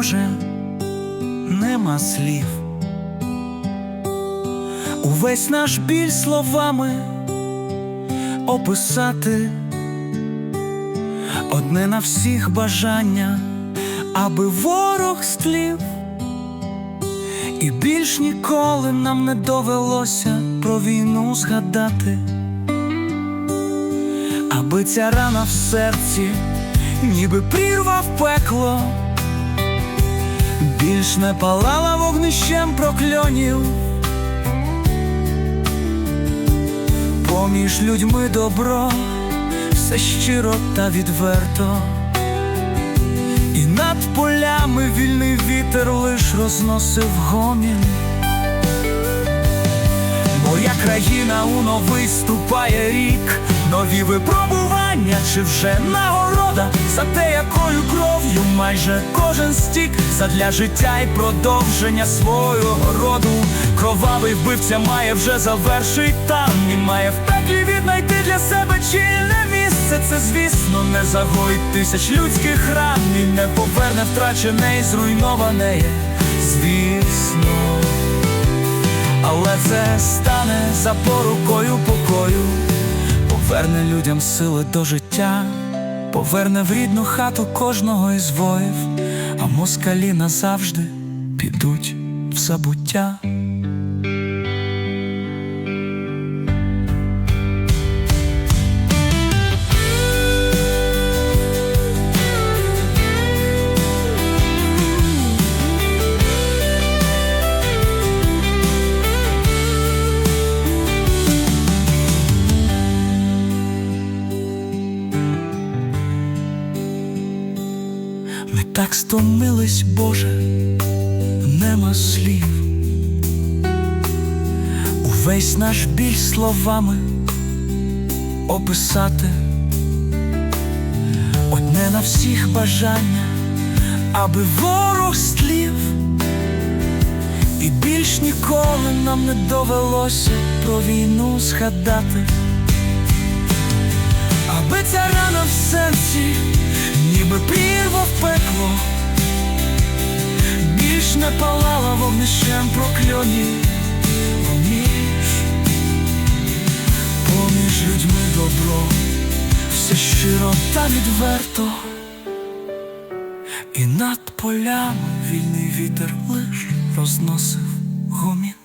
вже нема слів. Увесь наш біль словами описати. Одне на всіх бажання, аби ворог стлів, і більш ніколи нам не довелося про війну згадати, аби ця рана в серці, ніби прірвав пекло, більш не палала вогнищем прокльонів. Поміж людьми добро, все щиро та відверто, і над полями вільний вітер лиш розносив гомін. Моя країна у новий ступає рік, нові випробування, чи вже нагорода за те, якою кров'ю майже кожен стік задля життя і продовження свого роду. Кровавий вбивця має вже завершить там і має в пеклі віднайти для себе чільне місце. Це, звісно, не загоїть тисяч людських ран і не поверне втрачене і зруйноване. Звісно але це стане запорукою покою, поверне людям сили до життя, поверне в рідну хату кожного із воїв, а москалі назавжди підуть в забуття. Ми так стомились, Боже, нема слів. Увесь наш біль словами описати, одне на всіх бажання, аби ворог стлів, і більш ніколи нам не довелося про війну згадати. Аби ця рана в серці, ніби прірва в пекло, більш не палала вогнищем прокльонів, поміж, поміж людьми добро, все щиро та відверто, і над полями вільний вітер лиш розносив гомін.